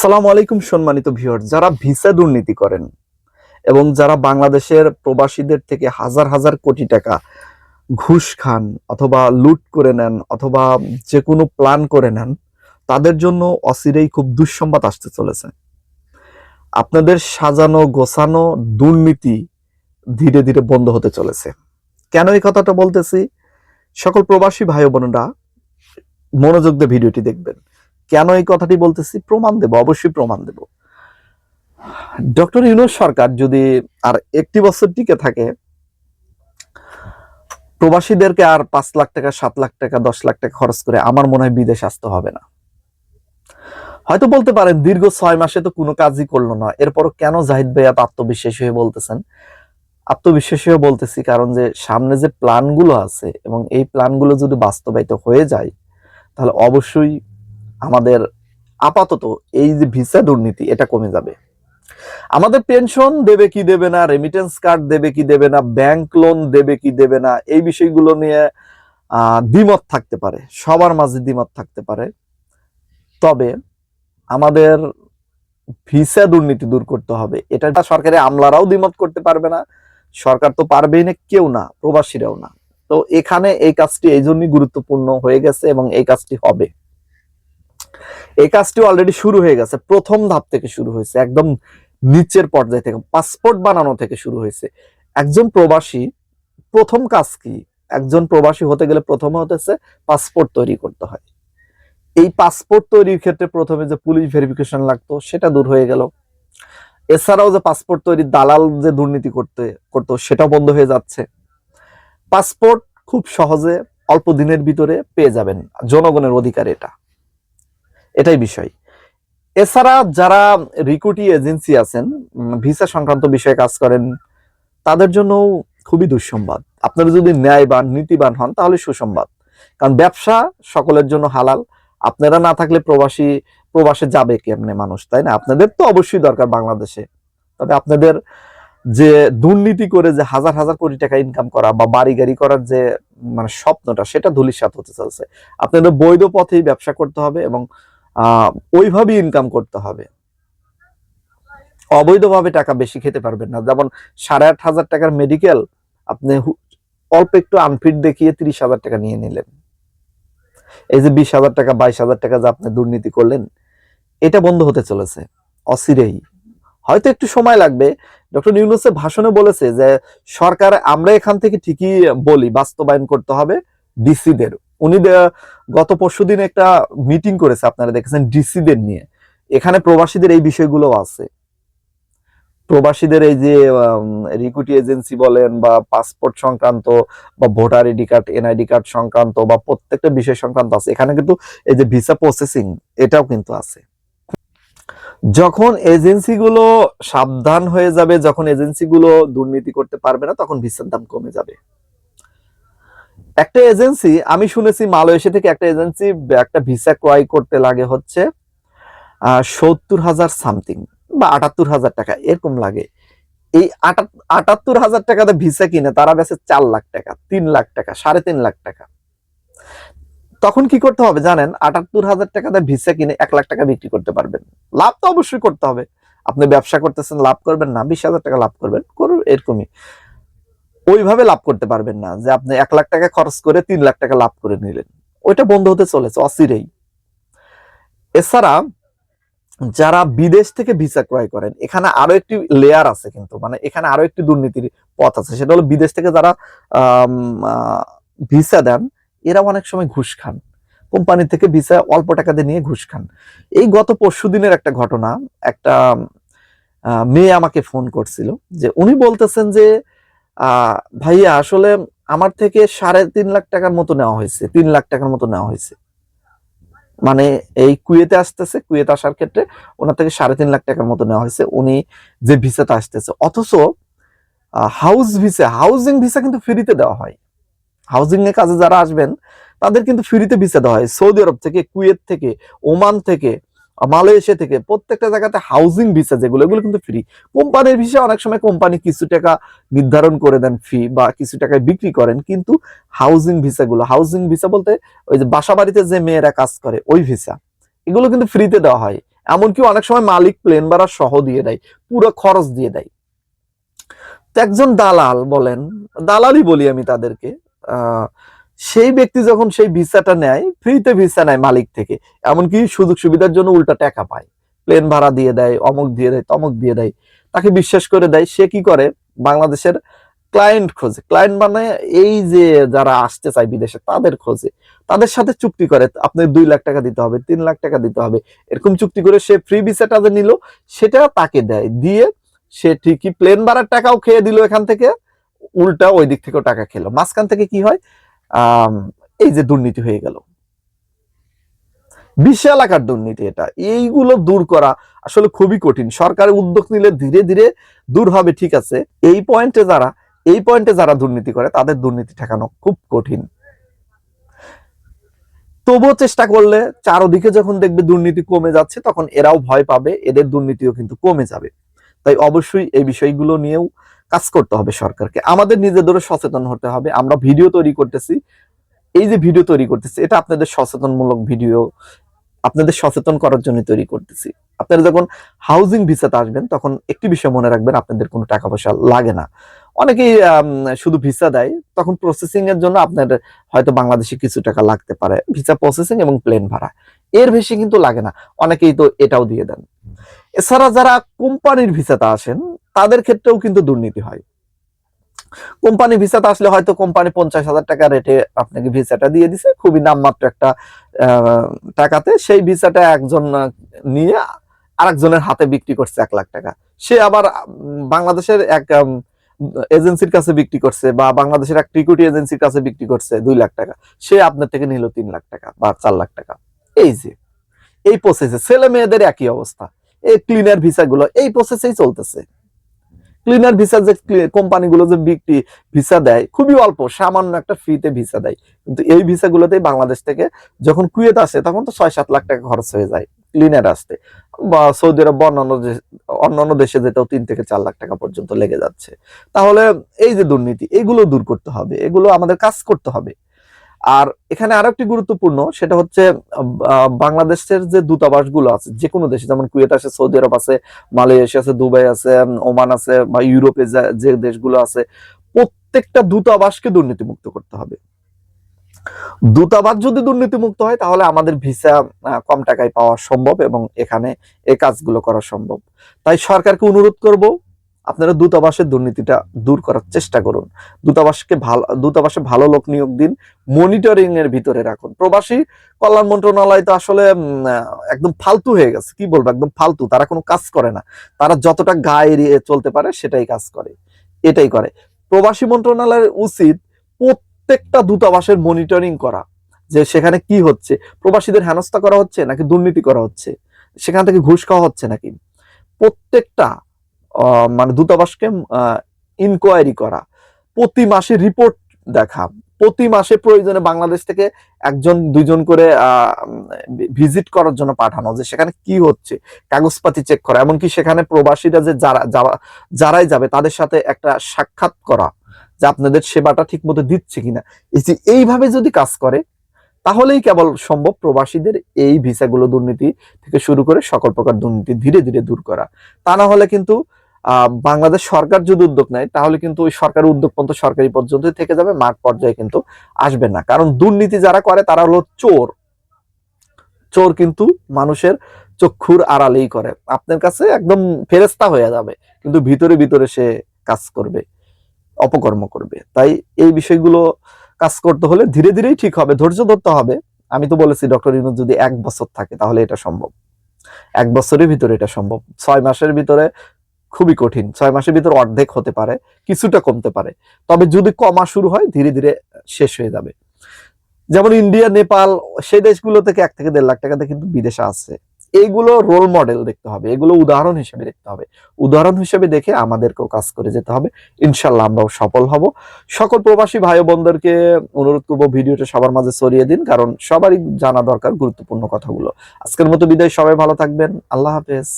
আসসালামু আলাইকুম সম্মানিত ভিউয়ার যারা ভিসা দুর্নীতি করেন এবং যারা বাংলাদেশের প্রবাসীদের থেকে হাজার হাজার কোটি টাকা ঘুষ খান অথবা লুট করে নেন অথবা যে কোনো প্ল্যান করে নেন, তাদের জন্য অচিরেই খুব দুঃসংবাদ আসতে চলেছে। আপনাদের সাজানো গোছানো দুর্নীতি ধীরে ধীরে বন্ধ হতে চলেছে। কেন এই কথাটা বলতেছি? সকল প্রবাসী ভাই বোনেরা মনোযোগ দিয়ে ভিডিওটি দেখবেন। কেন এই কথাটি বলতেছি? প্রমাণ দেব, অবশ্যই প্রমাণ দেব। ডক্টর ইউনুস সরকার যদি আর একটি বছর টিকে থাকে, প্রবাসীদেরকে আর পাঁচ লাখ টাকা, সাত লাখ টাকা, দশ লাখ টাকা খরচ করে আমার মনে হয় বিদেশ আসতে হবে না। হয়তো বলতে পারেন, দীর্ঘ ছয় মাসে তো কোনো কাজই করল না। এরপর কেন জাহিদ ভাই এত আত্মবিশ্বাসী হয়ে বলতেছেন? আত্মবিশ্বাসী হয়ে বলতেছি কারণ যে সামনে যে প্ল্যানগুলো আছে এবং এই প্ল্যানগুলো যদি বাস্তবায়িত হয়ে যায়, তাহলে অবশ্যই আমাদের আপাতত এই যে ভিসা দুর্নীতি, এটা কমে যাবে। আমাদের পেনশন দেবে কি দেবে না রেমিটেন্স কার্ড দেবে কি দেবে না ব্যাংক লোন দেবে কি দেবে না, এই বিষয়গুলো নিয়ে দ্বিমত থাকতে পারে, সবার মাঝে দ্বিমত থাকতে পারে। তবে আমাদের ভিসা দুর্নীতি দূর করতে হবে, এটা সরকারি আমলারাও দ্বিমত করতে পারবে না, সরকার তো পারবেই না, কেউ না, প্রবাসীরাও না। তো এখানে এই কাজটি এই জন্যই গুরুত্বপূর্ণ হয়ে গেছে এবং এই কাজটি হবে। এই কাজটি অলরেডি শুরু হয়ে গেছে। প্রথম ধাপ থেকে শুরু হয়েছে। একদম নিচের পর্যায় থেকে পাসপোর্ট বানানো থেকে শুরু হয়েছে। একজন প্রবাসী, প্রথম কাজ কি? একজন প্রবাসী হতে গেলে প্রথমে হতেছে পাসপোর্ট তৈরি করতে হয়। এই পাসপোর্ট তৈরির ক্ষেত্রে প্রথমে যে পুলিশ ভেরিফিকেশন লাগতো, সেটা দূর হয়ে গেল। এছাড়াও যে পাসপোর্ট তৈরির দালাল যে দুর্নীতি করতে, করতো সেটা বন্ধ হয়ে যাচ্ছে। পাসপোর্ট খুব সহজে অল্প দিনের ভিতরে পেয়ে যাবেন। জনগণের অধিকার এটা। এটাই বিষয়। এছাড়া যারা রিক্রুটি এজেন্সি আছেন ভিসা সংক্রান্ত বিষয়ে কাজ করেন, তাদের জন্য খুবই দুঃসংবাদ। আপনারা যদি ন্যায়বান, নীতিবান হন, তাহলে সুসংবাদ। কারণ ব্যবসা সকলের জন্য হালাল। আপনারা না থাকলে প্রবাসী, প্রবাসে যাবে কেমনে মানুষ, তাই না? আপনাদের তো অবশ্যই দরকার বাংলাদেশে। তবে আপনাদের যে দুর্নীতি করে যে হাজার হাজার কোটি টাকা ইনকাম করা বা বাড়ি গাড়ি করার যে মানে স্বপ্নটা, সেটা ধূলিসাৎ হতে চলছে। আপনাদের বৈধ পথেই ব্যবসা করতে হবে এবং ওইভাবেই ইনকাম করতে হবে। অবৈধভাবে টাকা বেশি খেতে পারবেন না। যেমন সাড়ে আট হাজার টাকার মেডিকেল আপনি অল্প একটু আনফিট দেখিয়ে তিরিশ হাজার টাকা নিয়ে নিলেন। এই যে বিশ হাজার টাকা, বাইশ হাজার টাকা যে আপনি দুর্নীতি করলেন, এটা বন্ধ হতে চলেছে, অচিরেই। হয়তো একটু সময় লাগবে। ডক্টর ইউনুসের ভাষণে বলেছে যে, সরকার আমরা এখান থেকে ঠিকই বলি, বাস্তবায়ন করতে হবে ডিসিদের উনি গত পরশুদিন একটা মিটিং করেছে, আপনারা দেখেছেন ডিসিদের নিয়ে। এখানে প্রবাসীদের এই বিষয়গুলো আছে। প্রবাসীদের এই যে রিকুটি এজেন্সি বলেন বা পাসপোর্ট সংক্রান্ত বা voter ID card NID card সংক্রান্ত বা প্রত্যেকটা বিষয় সংক্রান্ত আছে। এখানে কিন্তু এই যে ভিসা প্রসেসিং এটাও কিন্তু আছে। যখন এজেন্সিগুলো সাবধান হয়ে যাবে, যখন এজেন্সিগুলো দুর্নীতি করতে পারবে না, তখন ভিসার দাম কমে যাবে। একটা এজেন্সি, আমি শুনেছি মালয়েশিয়া থেকে একটা এজেন্সি, একটা ভিসা ক্রয় করতে লাগে হচ্ছে সত্তর হাজার সামথিং বা আটাত্তর হাজার টাকা, এরকম লাগে। এই আটাত্তর হাজার টাকাতে ভিসা কিনে তারা বেছে চার লাখ টাকা, তিন লাখ টাকা, সাড়ে তিন লাখ টাকা। তখন কি করতে হবে জানেন? আটাত্তর হাজার টাকাতে ভিসা কিনে এক লাখ টাকা বিক্রি করতে পারবেন। লাভ তো অবশ্যই করতে হবে। আপনি ব্যবসা করতেছেন, লাভ করবেন না, বিশ হাজার টাকা লাভ করবেন, করুন এরকমই। ওইভাবে লাভ করতে পারবেন না, যে আপনি এক লাখ টাকা খরচ করে তিন লাখ টাকা লাভ করে নিলেন। ওইটা বন্ধ হতে চলেছে অচিরেই এছাড়া যারা বিদেশ থেকে ভিসা ক্রয় করেন, এখানে আরও একটি লেয়ার আছে কিন্তু মানে এখানে আরও একটি দুর্নীতির পথ আছে। সেটা হলো বিদেশ থেকে যারা ভিসা দেন, এরা অনেক সময় ঘুষ খান। কোম্পানি থেকে ভিসা অল্প টাকা দিয়ে নিয়ে ঘুষ খান। এই গত পরশু দিনের একটা ঘটনা, একটা মেয়ে আমাকে ফোন করছিল, যে উনি বলতেছেন যে ভাইয়া, আসলে আমার থেকে সাড়ে তিন লাখ টাকার মতো নেওয়া হয়েছে, তিন লাখ টাকার মতো নেওয়া হয়েছে। মানে এই কুয়েতে আসতেছে, কুয়েতে আসার ক্ষেত্রে ওনার থেকে সাড়ে তিন লাখ টাকার মতো নেওয়া হয়েছে, উনি যে ভিসাতে আসতেছে। অথচ হাউস ভিসা হাউজিং ভিসা কিন্তু ফ্রিতে দেওয়া হয়। হাউজিং এর কাজে যারা আসবেন, তাদের কিন্তু ফ্রিতে ভিসা দেওয়া হয়। সৌদি আরব থেকে, কুয়েত থেকে, ওমান থেকে মালয়েশিয়া থেকে প্রত্যেকটা জায়গাতে হাউজিং ভিসা যেগুলো এগুলো কিন্তু ফ্রি কোম্পানির ভিসা অনেক সময় কোম্পানি কিছু টাকা নির্ধারণ করে দেন ফি বা কিছু টাকায় বিক্রি করেন কিন্তু হাউজিং ভিসা গুলো হাউজিং ভিসা বলতে ওই যে বাসা বাড়িতে যে মেয়েরা কাজ করে ওই ভিসা এগুলো কিন্তু ফ্রিতে দেওয়া হয়। এমনকি অনেক সময় মালিক প্লেন ভাড়া সহ দিয়ে দেয় পুরো খরচ দিয়ে দেয়। তো একজন দালাল বলেন দালালই বলি আমি তাদেরকে আহ, সেই ব্যক্তি যখন সেই ভিসাটা নেয়, ফ্রিতে ভিসা নেয় মালিক থেকে, এমনকি সুযোগ সুবিধার জন্য উল্টা টাকা পায়। প্লেন ভাড়া দিয়ে দেয়, অমুক দিয়ে দেয়, তমক দিয়ে দেয়। তাকে বিশ্বাস করে দেয়, সে কি করে? বাংলাদেশের ক্লায়েন্ট খোঁজে। ক্লায়েন্ট মানে এই যে যারা আসতে চায় বিদেশে, তাদের খোঁজে। তাদের সাথে চুক্তি করে আপনি দুই লাখ টাকা দিতে হবে, তিন লাখ টাকা দিতে হবে। এরকম চুক্তি করে সে ফ্রি ভিসাটা যে নিল, সেটা তাকে দেয়। দিয়ে সে ঠিকই প্লেন ভাড়ার টাকাও খেয়ে দিল এখান থেকে, উল্টা ওই দিক থেকেও টাকা খেলো। মাঝখান থেকে কি হয়? এই যে দুর্নীতি হয়ে গেল। বিশাল আকার দুর্নীতি এটা। এইগুলো দূর করা আসলে খুবই কঠিন। সরকারের উদ্যোগ নিলে ধীরে ধীরে দূর হবে, ঠিক আছে। এই পয়েন্টে যারা, এই পয়েন্টে যারা দুর্নীতি করে, তাদের দুর্নীতি ঠেকানো খুব কঠিন। তবুও চেষ্টা করলে চারদিকে যখন দেখবে দুর্নীতি কমে যাচ্ছে, তখন এরাও ভয় পাবে, এদের দুর্নীতিও কিন্তু কমে যাবে। তাই অবশ্যই এই বিষয়গুলো নিয়েও কাজ করতে হবে সরকারকে। আমাদের নিজেদেরও সচেতন হতে হবে। আমরা ভিডিও তৈরি করতেছি। এই যে ভিডিও তৈরি করতেছি, এটা আপনাদের সচেতনমূলক ভিডিও। আপনাদের সচেতন করার জন্য তৈরি করতেছি। আপনারা যখন হাউজিং ভিসাতে আসবেন, তখন একটি বিষয় মনে রাখবেন, আপনাদের কোনো টাকা পয়সা লাগে না। অনেকেই শুধু ভিসা দেয়, তখন প্রসেসিং এর জন্য আপনার হয়তো বাংলাদেশে কিছু টাকা লাগতে পারে। ভিসা প্রসেসিং এবং প্লেন ভাড়া। এর বেশি কিন্তু লাগে না। অনেকেই তো এটাও দিয়ে দেন। এছাড়া যারা কোম্পানির ভিসাতে আসেন তাদের ক্ষেত্রেও কিন্তু দুর্নীতি হয়। কোম্পানি ভিসাতে আসলে হয়তো কোম্পানি পঞ্চাশ হাজার টাকা রেটে আপনাকে ভিসাটা দিয়ে দিছে, খুবই নামমাত্র একটা টাকাতে। সেই ভিসাটা একজন নিয়ে আরেকজনের হাতে বিক্রি করছে এক লাখ টাকা। সে আবার বাংলাদেশের এক এজেন্সির কাছে বিক্রি করছে বা বাংলাদেশের এক টিকুটি এজেন্সির কাছে বিক্রি করছে দুই লাখ টাকা। সে আপনার থেকে নিল তিন লাখ টাকা বা চার লাখ টাকা। এই যে, এই প্রসেসে ছেলে মেয়েদের একই অবস্থা। এই ক্লিনার ভিসা গুলো, এই প্রসেসেই চলতেছে। ক্লিনার ভিসা যে কোম্পানিগুলো যে বিক্রি ভিসা দেয়, খুবই অল্প, সামান্য একটা ফ্রিতে ভিসা দেয়। কিন্তু এই ভিসা গুলোতেই বাংলাদেশ থেকে যখন কুয়েত আসে, তখন তো ছয় সাত লাখ টাকা খরচ হয়ে যায় ক্লিনার আসতে। বা সৌদি আরব অন্যান্য অন্যান্য দেশে যেটাও তিন থেকে চার লাখ টাকা পর্যন্ত লেগে যাচ্ছে। তাহলে এই যে দুর্নীতি, এগুলো দূর করতে হবে, এগুলো আমাদের কাজ করতে হবে। আর এখানে আরও একটি গুরুত্বপূর্ণ, সেটা হচ্ছে বাংলাদেশের যে দূতাবাসগুলো আছে যে কোনো দেশে, যেমন কুয়েত আছে, সৌদি আরব আছে, মালয়েশিয়া আছে, দুবাই আছে, ওমান আছে বা ইউরোপে যে দেশগুলো আছে, প্রত্যেকটা দূতাবাসকে দুর্নীতিমুক্ত করতে হবে। দূতাবাস যদি দুর্নীতিমুক্ত হয়, তাহলে আমাদের ভিসা কম টাকায় পাওয়া সম্ভব এবং এখানে এ কাজগুলো করা সম্ভব। তাই সরকারকে অনুরোধ করব আপনারা দূতাবাসের দুর্নীতিটা দূর করার চেষ্টা করুন। দূতাবাসকে ভালো দূতাবাসে ভালো লোক নিয়োগ দিন মনিটরিং এর ভিতরে রাখুন। প্রবাসী কল্যাণ মন্ত্রণালয় তো আসলে একদম ফালতু হয়ে গেছে। কি বলব? একদম ফালতু। তারা কোনো কাজ করে না। তারা যতটা গায়ে এড়িয়ে চলতে পারে, সেটাই কাজ করে। এটাই করে। প্রবাসী মন্ত্রণালয়ের উচিত প্রত্যেকটা দূতাবাসের মনিটরিং করা। যে সেখানে কি হচ্ছে? প্রবাসীদের হেনস্থা করা হচ্ছে নাকি দুর্নীতি করা হচ্ছে? সেখান থেকে ঘুষ খাওয়া হচ্ছে নাকি? প্রত্যেকটা মানে দূতাবাসকে ইনকোয়ারি করা। প্রতি মাসে রিপোর্ট দেখা। প্রতি মাসে প্রয়োজনে বাংলাদেশ থেকে একজন, দুইজন করে ভিজিট করার জন্য পাঠানো যে সেখানে কি হচ্ছে, কাগজপাতি চেক করা। এমনকি সেখানে প্রবাসীরা যে যারা, যারা- যারাই যাবে তাদের সাথে একটা সাক্ষাৎ করা যে আপনাদের সেবাটা ঠিক মতো দিচ্ছে কিনা। এই এইভাবে যদি কাজ করে, তাহলেই কেবল সম্ভব প্রবাসীদের এই ভিসাগুলো দুর্নীতি থেকে শুরু করে সকল প্রকার দুর্নীতি ধীরে ধীরে দূর করা। তা না হলে কিন্তু বাংলাদেশ সরকার যদি উদ্যোগ নেয়, তাহলে কিন্তু ওই সরকারি উদ্যোগ পর্যন্ত সরকারি পর্যন্ত থেকে যাবে, মাঠ পর্যায়ে কিন্তু আসবে না। কারণ দুর্নীতি যারা করে, তারা হলো চোর। চোর কিন্তু মানুষের চক্ষুর আড়ালেই করে। আপনার কাছে একদম ফেরেস্তা হয়ে যাবে, কিন্তু ভিতরে ভিতরে সে কাজ করবে, অপকর্ম করবে। তাই এই বিষয়গুলো কাজ করতে হলে ধীরে ধীরেই ঠিক হবে, ধৈর্য ধরতে হবে। আমি তো বলেছি, ডক্টর ইউনুস যদি এক বছর থাকে, তাহলে এটা সম্ভব। এক বছরের ভিতরে এটা সম্ভব। ছয় মাসের ভিতরে খুবই কঠিন। ছয় মাসের ভিতরে অর্ধেক হতে পারে, কিছুটা কমতে পারে। তবে যদি কমা শুরু হয়, ধীরে ধীরে শেষ হয়ে যাবে। যেমন ইন্ডিয়া, নেপাল, সেই দেশগুলো থেকে এক থেকে দেড় লাখ টাকাতে কিন্তু বিদেশে আছে। এইগুলো রোল মডেল দেখতে হবে, এগুলো উদাহরণ হিসেবে দেখতে হবে। উদাহরণ হিসেবে দেখে আমাদেরকেও কাজ করে যেতে হবে। ইনশাল্লাহ আমরাও সফল হব। সকল প্রবাসী ভাই বোনদেরকে অনুরোধ করব ভিডিওটা সবার মাঝে ছড়িয়ে দিন, কারণ সবারই জানা দরকার গুরুত্বপূর্ণ কথাগুলো। আজকের মতো বিদায়, সবাই ভালো থাকবেন। আল্লাহ হাফেজ।